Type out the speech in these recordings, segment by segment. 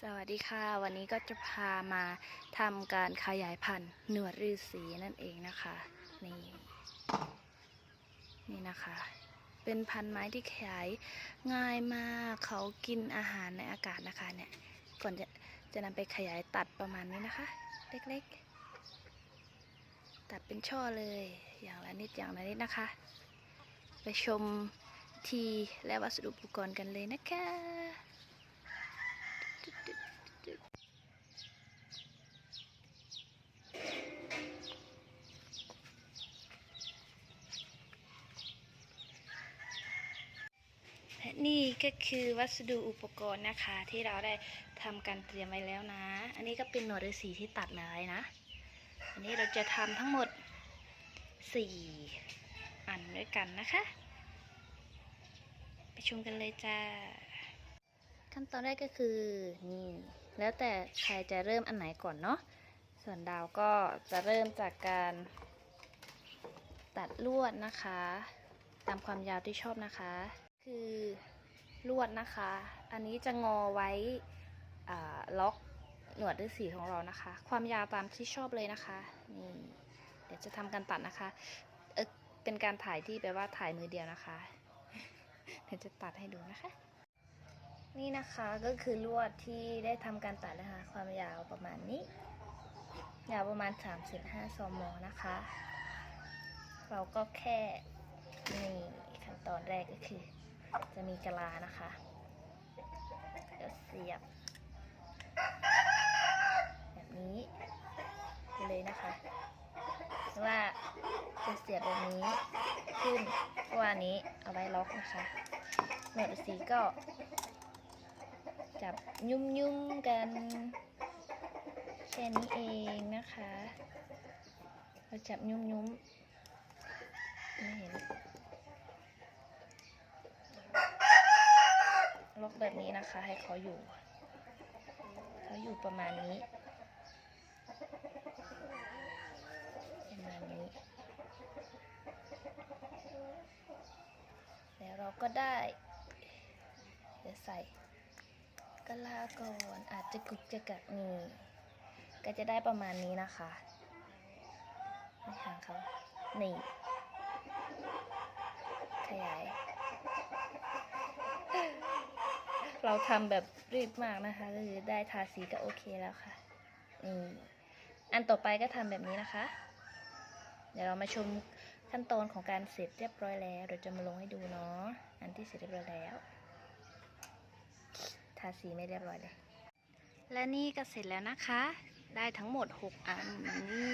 สวัสดีค่ะ วันนี้ก็จะพามาทำการขยายพันธุ์หนวดฤาษีนั่นเองนะคะ นี่ นี่นะคะ เป็นพันธุ์ไม้ที่ขยายง่ายมากเขากินอาหารในอากาศนะคะเนี่ยก่อนจะจะนำไปขยายตัดประมาณนี้นะคะ เล็กๆ ตัดเป็นช่อเลยอย่างละนิดอย่างละนิดนะคะ ไปชมทีและวัสดุอุปกรณ์กันเลยนะคะ และ นี่ก็คือวัสดุอุปกรณ์นะคะ ที่เราได้ทำการเตรียมไว้แล้วนะ อันนี้ก็เป็นหนวดฤาษีที่ตัดมาไว้นะ อันนี้เราจะทำทั้งหมด 4 อันด้วยกันนะคะ ไปชมกันเลยจ้า ขั้นตอนแรกก็คือนี่แล้วแต่ใครจะเริ่มอันไหนก่อนเนาะ ส่วนดาวก็จะเริ่มจากการตัดลวดนะคะ ตามความยาวที่ชอบนะคะ คือลวดนะคะ อันนี้จะงอไว้ล็อกหนวดฤาษีของเรานะคะ ความยาวตามที่ชอบเลยนะคะ นี่ เดี๋ยวจะทำการตัดนะคะเเป็นการถ่ายที่แปลว่าถ่ายมือเดียวนะคะ เดี๋ยวจะตัดให้ดูนะคะ นี่นะคะก็คือลวดที่ได้ทำการตัดนะคะ ความยาวประมาณนี้ ยาวประมาณ 3.5ซมนะคะ เราก็แค่นี่ขั้นตอนแรกก็คือ จะมีกะลานะคะก็เสียบ แบบนี้เลยนะคะว่าจะเสียบแบบนี้ขึ้นเพราะว่านี้เอาไว้ล็อกนะคะหนวดสีก็ จับยุ่มยุ่มกันแค่นี้เองนะคะ เราจับยุ่มยุ่มไม่เห็น ล็อกแบบ นะคะ ให้เขาอยู่เขาอยู่ประมาณนี้ประมาณนี้ แล้วเราก็ได้เดี๋ยวใส่กะลาก่อนอาจจะกุกจะกัดนี่ก็จะได้ประมาณนี้นะคะในหางเขานี่ขยาย เราทำแบบรีบมากนะคะก็คือได้ทาสีก็โอเคแล้วค่ะนี่อันต่อไปก็ทำแบบนี้นะคะ เดี๋ยวเรามาชมขั้นตอนของการเสร็จเรียบร้อยแล้วเดี๋ยวจะมาลงให้ดูเนาะอันที่เสร็จเรียบร้อยแล้ว ทาสีไม่เรียบร้อยเลยและนี่ก็เสร็จแล้วนะคะ ได้ทั้งหมด 6 อันนี่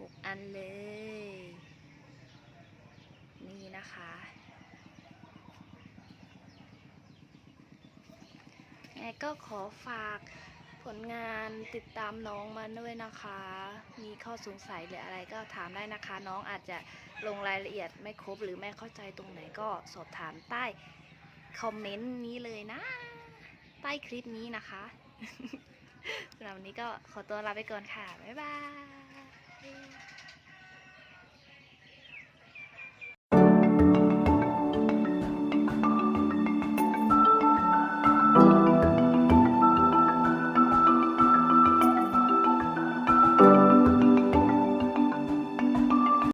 6อันเลย นี่นะคะ ไงก็ขอฝากผลงานติดตามน้องมาด้วยนะคะ มีข้อสงสัยหรืออะไรก็ถามได้นะคะ น้องอาจจะลงรายละเอียดไม่ครบหรือไม่เข้าใจตรงไหนก็สอบถามใต้คอมเมนต์นี้เลยนะ ใต้คลิปนี้นะคะสำหรับวันนี้ก็ขอตัวลาไปก่อนค่ะ บ๊ายบาย